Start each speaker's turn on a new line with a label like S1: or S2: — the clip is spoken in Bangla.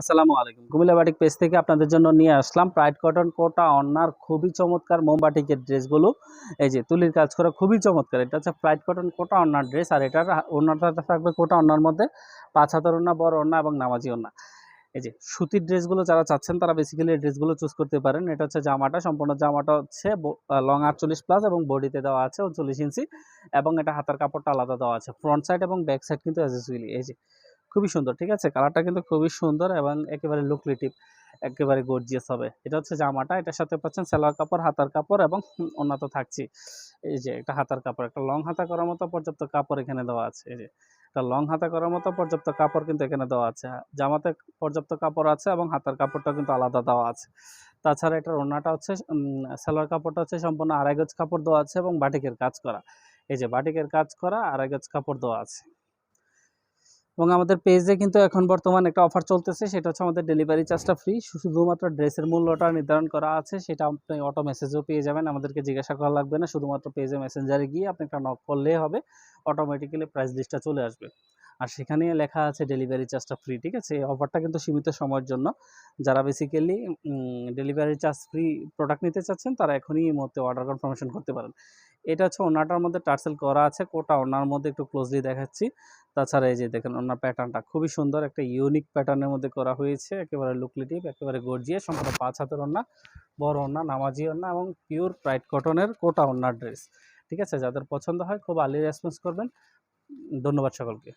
S1: আসসালামু আলাইকুম। কুমিল্লা বাটিক পেজ থেকে আপনাদের জন্য নিয়ে আসলাম প্রাইড কটন কোটা অন্যার খুবই চমৎকার মোমবাটিকের ড্রেসগুলো। এই যে তুলির কাজ করা খুবই চমৎকার। এটা হচ্ছে প্রাইড কটন কোটা অন্যার ড্রেস আর এটার অন্যটা থাকবে কোটা অন্যার মধ্যে পাঁচ হাতের ওন্না বড় ওন্না এবং নামাজি ওন্না এই যে সুতির ড্রেসগুলো যারা চাচ্ছেন তারা বেসিক্যালি ড্রেসগুলো চুজ করতে পারেন। এটা হচ্ছে জামাটা, সম্পূর্ণ জামাটা হচ্ছে লং আটচল্লিশ প্লাস এবং বডিতে দেওয়া আছে উনচল্লিশ ইঞ্চি এবং এটা হাতার কাপড়টা আলাদা দেওয়া আছে। ফ্রন্ট সাইড এবং ব্যাক সাইড কিন্তু অ্যাজ ইউজুয়ালি এই যে খুবই সুন্দর, ঠিক আছে? কালারটা কিন্তু খুবই সুন্দর এবং একেবারে লুকলেটিভ একেবারে গর্জিয়াস হবে। এটা হচ্ছে জামাটা, এটার সাথে পাচ্ছেন সেলোয়ার কাপড়, হাতার কাপড় এবং অন্য তো থাকছি এই যে একটা হাতার কাপড়, একটা লং হাতা করার মতো পর্যাপ্ত কাপড় এখানে দেওয়া আছে। এই যে একটা লং হাতা করার মতো পর্যাপ্ত কাপড় কিন্তু এখানে দেওয়া আছে। জামাতে পর্যাপ্ত কাপড় আছে এবং হাতার কাপড়টা কিন্তু আলাদা দেওয়া আছে। তাছাড়া এটার ওড়নাটা হচ্ছে সালোয়ার কাপড়টা হচ্ছে সম্পূর্ণ আড়াই গজ কাপড় দেওয়া আছে এবং বাটিকের কাজ করা। এই যে বাটিকের কাজ করা, আড়াই গজ কাপড় দেওয়া আছে। এবং আমাদের পেজে কিন্তু এখন বর্তমান একটা অফার চলতেছে, সেটা হচ্ছে আমাদের ডেলিভারি চার্জটা ফ্রি শুধুমাত্র ড্রেসের মূল্যটা নির্ধারণ করা আছে, সেটা আপনি অটো মেসেজও পেয়ে যাবেন। আমাদেরকে জিজ্ঞাসা করা লাগবে না, শুধুমাত্র পেজে মেসেঞ্জারে গিয়ে আপনি একটা নক করলেই হবে অটোমেটিক্যালি প্রাইস লিস্টটা চলে আসবে। আর সেখানে লেখা আছে ডেলিভারি চার্জটা ফ্রি ঠিক আছে? এই অফারটা কিন্তু সীমিত সময়ের জন্য। যারা basically delivery charge free product নিতে চাচ্ছেন, তারা এখনই এই মুহূর্তে অর্ডার কনফার্মেশন করতে পারেন। এটা হচ্ছে ওনাটার মধ্যে টার্সেল করা আছে, কোটা ওনার মধ্যে একটু ক্লোজলি দেখাচ্ছি। তাছাড়া এই যে দেখেন, ওনার প্যাটার্নটা খুবই সুন্দর, একটা ইউনিক প্যাটার্নের মধ্যে করা হয়েছে, একেবারে লুকলেটিভ একেবারে গর্জিয়ে সম্পূর্ণ পাঁচ হাতের ওন্না বড় ওন্না নামাজি ওন্না এবং পিওর প্রাইড কটনের কোটা ওন্নার ড্রেস ঠিক আছে? যাদের পছন্দ হয় খুব আর্লি রেসপন্স করবেন। ধন্যবাদ সকলকে।